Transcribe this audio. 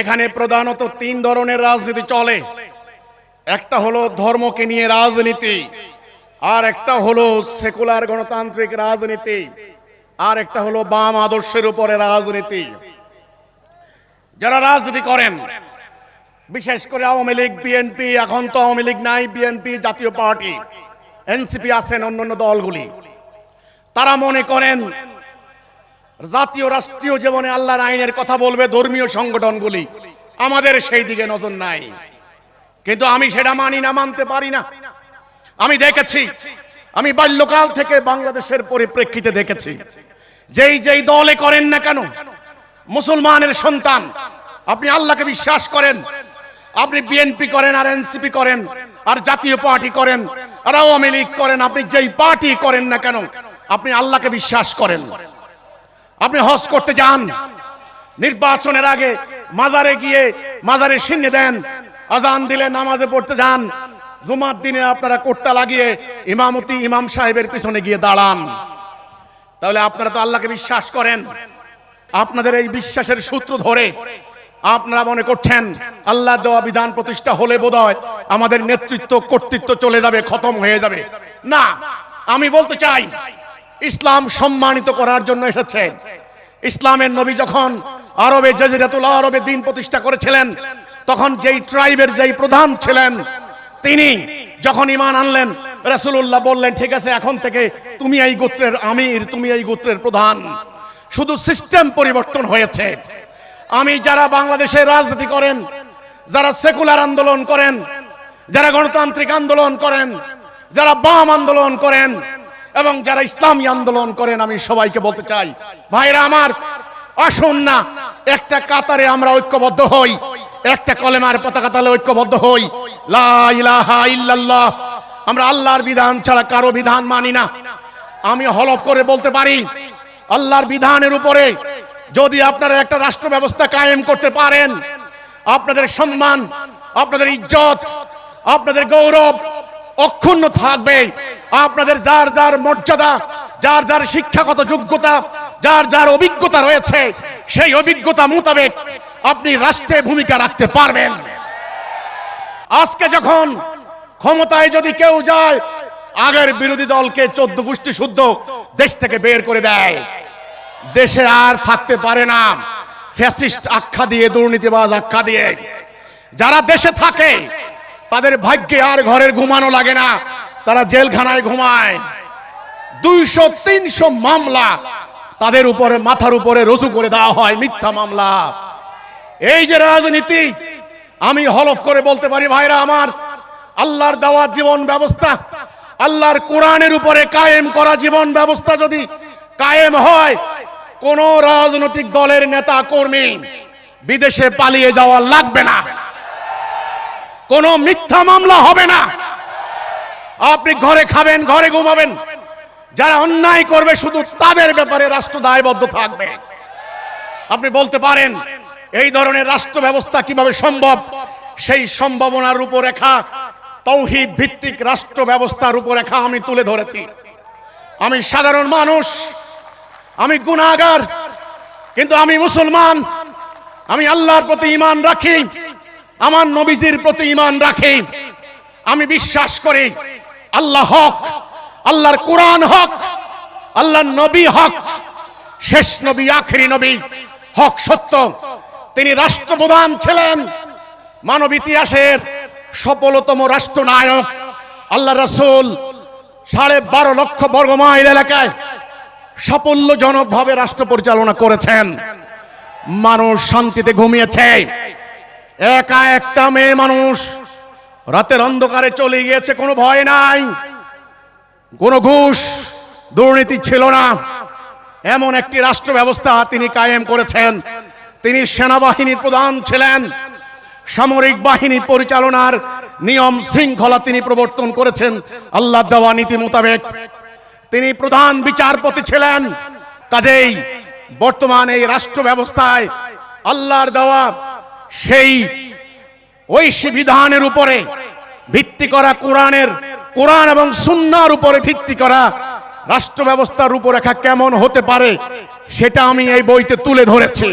এখানে প্রধানত তিন ধরনের রাজনীতি চলে। একটা হলো ধর্মকে নিয়ে রাজনীতি, আর একটা হলো সেকুলার গণতান্ত্রিক রাজনীতি, আর একটা হলো বাম আদর্শের উপরে রাজনীতি। যারা রাজনীতি করেন, বিশেষ করে আওয়ামী লীগ, বিএনপি, এখন তো আওয়ামী লীগ নাই, বিএনপি জাতীয় পার্টি, এনসিপি আছেন অন্যান্য দলগুলি। তারা মনে করেন জাতীয় রাষ্ট্রীয় জীবনে আল্লাহর আইনের কথা বলবে, ধর্মীয় সংগঠনগুলি আমাদের সেই দিকে নজর নাই। কিন্তু আমি সেটা মানি না, মানতে পারি না। আমি দেখেছি, আমি বাল্যকাল থেকে বাংলাদেশের পরিপ্রেক্ষিতে দেখেছি। যেই যেই দলে করেন না কেন, মুসলমানের সন্তান, আপনি আল্লাহকে বিশ্বাস করেন, আপনি বিএনপি করেন, আর এনসিপি করেন, আর জাতীয় পার্টি করেন, আর আওয়ামী লীগ করেন, আপনি যেই পার্টি করেন না কেন, আপনি আল্লাহকে বিশ্বাস করেন। আপনি হজ করতে যান। নির্বাচনের আগে মাজারে গিয়ে মাজারে সিন্নি দেন, আজান দিলে নামাজে পড়তে যান। জুমার দিনে আপনারা কোটটা লাগিয়ে ইমামতি ইমাম সাহেবের পিছনে গিয়ে দাঁড়ান। তাহলে আপনারা তো আল্লাহকে বিশ্বাস করেন। আপনাদের এই বিশ্বাসের সূত্র ধরে আপনারা মনে করছেন, আল্লাহ দেওয়া বিধান প্রতিষ্ঠা হলে বোধহয় আমাদের নেতৃত্ব কর্তৃত্ব চলে যাবে, খতম হয়ে যাবে। না, আমি বলতে চাই ইসলাম সম্মানিত করার জন্য এসেছে। ইসলামের নবী যখন আরবে জাজিরাতুল আরবে দিন প্রতিষ্ঠা করেছিলেন, তখন যেই ট্রাইবের যেই প্রধান ছিলেন, তিনি যখন ইমান আনলেন, রাসূলুল্লাহ বললেন, ঠিক আছে, এখন থেকে তুমি এই গোত্রের আমির, তুমি এই গোত্রের প্রধান। শুধু সিস্টেম পরিবর্তন হয়েছে। আমি যারা বাংলাদেশে রাজনীতি করেন, যারা সেকুলার আন্দোলন করেন, যারা গণতান্ত্রিক আন্দোলন করেন, যারা বাম আন্দোলন করেন এবং যারা ইসলামী আন্দোলন করেন, আমি সবাইকে বলতে চাই, ভাইরা আমার, আসুন না, একটা কাতারে আমরা ঐক্যবদ্ধ হই, একটা কলেমার পতাকা তালে ঐক্যবদ্ধ হই। লা ইল্লাল্লাহ, আমরা আল্লাহর বিধান ছাড়া কারও বিধান মানি না। আমি হলফ করে বলতে পারি, আল্লাহর বিধানের উপরে যদি আপনারা একটা রাষ্ট্র ব্যবস্থা কায়েম করতে পারেন, আপনাদের সম্মান, আপনাদের ইজ্জত, আপনাদের গৌরব অক্ষুণ্ণ থাকবে। আপনাদের যার যার মর্যাদা, যার যার শিক্ষাগত যোগ্যতা, যার যার অভিজ্ঞতা রয়েছে, সেই অভিজ্ঞতা মোতাবেক আপনি রাষ্ট্রে ভূমিকা রাখতে পারবেন। আজকে যখন ক্ষমতায় যদি কেউ যায়, আগের বিরোধী দলকে চোদ্দ গোষ্ঠী শুদ্ধ দেশ থেকে বের করে দেয়। দেশে আর থাকতে পারে না। ফ্যাসিস্ট আখ্যা দিয়ে, দুর্নীতিবাজ আখ্যা দিয়ে। যারা দেশে থাকে তাদের ভাগ্যে আর ঘরের ঘুমানো লাগে না। তারা জেলখানায় ঘুমায়। দুইশো, তিনশো মামলা তাদের উপরে, মাথার উপরে রজু করে দেওয়া হয়, মিথ্যা মামলা। এই যে রাজনীতি, আমি হলফ করে বলতে পারি, ভাইরা আমার, আল্লাহর দেওয়া জীবন ব্যবস্থা, আল্লাহর কোরআনের উপরে কায়েম করা জীবন ব্যবস্থা যদি কায়েম হয়, কোন রাজনৈতিক দলের নেতা কর্মী বিদেশে পালিয়ে যাওয়া লাগবে না। কোনো মিথ্যা মামলা হবে না। আপনি ঘরে খাবেন, ঘরে ঘুমাবেন। যারা অন্যায় করবে শুধু তাদের ব্যাপারে রাষ্ট্র দায়বদ্ধ থাকবে। আপনি বলতে পারেন, এই ধরনের রাষ্ট্র ব্যবস্থা কীভাবে সম্ভব? সেই সম্ভাবনার রূপরেখা, তৌহিদ ভিত্তিক রাষ্ট্র ব্যবস্থার রূপরেখা আমি তুলে ধরেছি। আমি সাধারণ মানুষ, আমি গুণাগার কিন্তু আমি মুসলমান। আমি আল্লাহর প্রতি ইমান রাখি। আমার নবীজির প্রতি ইমান রাখে। আমি বিশ্বাস করি, আল্লাহ হক, আল্লাহর কোরআন হক, আল্লাহর নবী হক, শেষ নবী, আখেরি নবী, হক সত্য। তিনি রাষ্ট্রপ্রধান ছিলেন, মানব ইতিহাসের সফলতম রাষ্ট্রনায়ক আল্লাহ রসুল, সাড়ে বারো লক্ষ বর্গ মাইল এলাকায় সাফল্যজনকভাবে রাষ্ট্র পরিচালনা করেছেন। মানুষ শান্তিতে ঘুমিয়েছে। একা একটা মেয়ে মানুষ। রাতের অন্ধকারে চলে গিয়েছে, কোনো ভয় নাই। কোনো ঘুষ, দুর্নীতি ছিল না। এমন একটি রাষ্ট্র ব্যবস্থা তিনি কায়েম করেছেন। তিনি সেনাবাহিনীর প্রধান ছিলেন। সামরিক বাহিনী পরিচালনার নিয়ম শৃঙ্খলা তিনি প্রবর্তন করেছেন। আল্লাহ দেওয়া নীতি মোতাবেক। তিনি প্রধান বিচারপতি ছিলেন। কাজেই বর্তমান এই রাষ্ট্র ব্যবস্থায় আল্লাহর দেওয়া সেই ঐশী বিধানের উপরে ভিত্তি করা কোরআনের, কোরআন এবং সুন্নার উপরে ভিত্তি করা রাষ্ট্র ব্যবস্থার রূপরেখা কেমন হতে পারে, সেটা আমি এই বইতে তুলে ধরেছি।